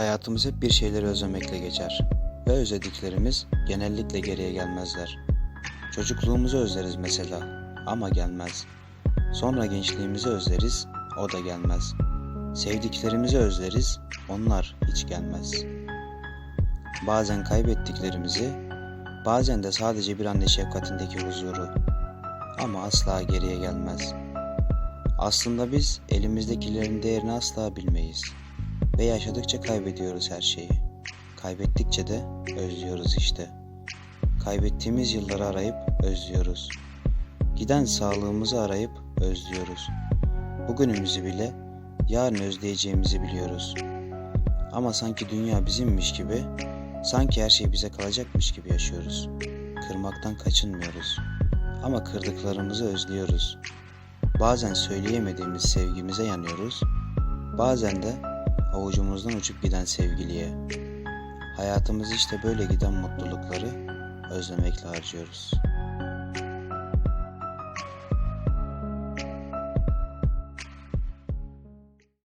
Hayatımız hep bir şeyleri özlemekle geçer ve özlediklerimiz genellikle geriye gelmezler. Çocukluğumuzu özleriz mesela ama gelmez. Sonra gençliğimizi özleriz, o da gelmez. Sevdiklerimizi özleriz, onlar hiç gelmez. Bazen kaybettiklerimizi, bazen de sadece bir anne şefkatindeki huzuru ama asla geriye gelmez. Aslında biz elimizdekilerin değerini asla bilmeyiz ve yaşadıkça kaybediyoruz her şeyi. Kaybettikçe de özlüyoruz işte. Kaybettiğimiz yılları arayıp özlüyoruz. Giden sağlığımızı arayıp özlüyoruz. Bugünümüzü bile yarın özleyeceğimizi biliyoruz. Ama sanki dünya bizimmiş gibi, sanki her şey bize kalacakmış gibi yaşıyoruz. Kırmaktan kaçınmıyoruz. Ama kırdıklarımızı özlüyoruz. Bazen söyleyemediğimiz sevgimize yanıyoruz. Bazen de avucumuzdan uçup giden sevgiliye. Hayatımız işte böyle giden mutlulukları özlemekle harcıyoruz.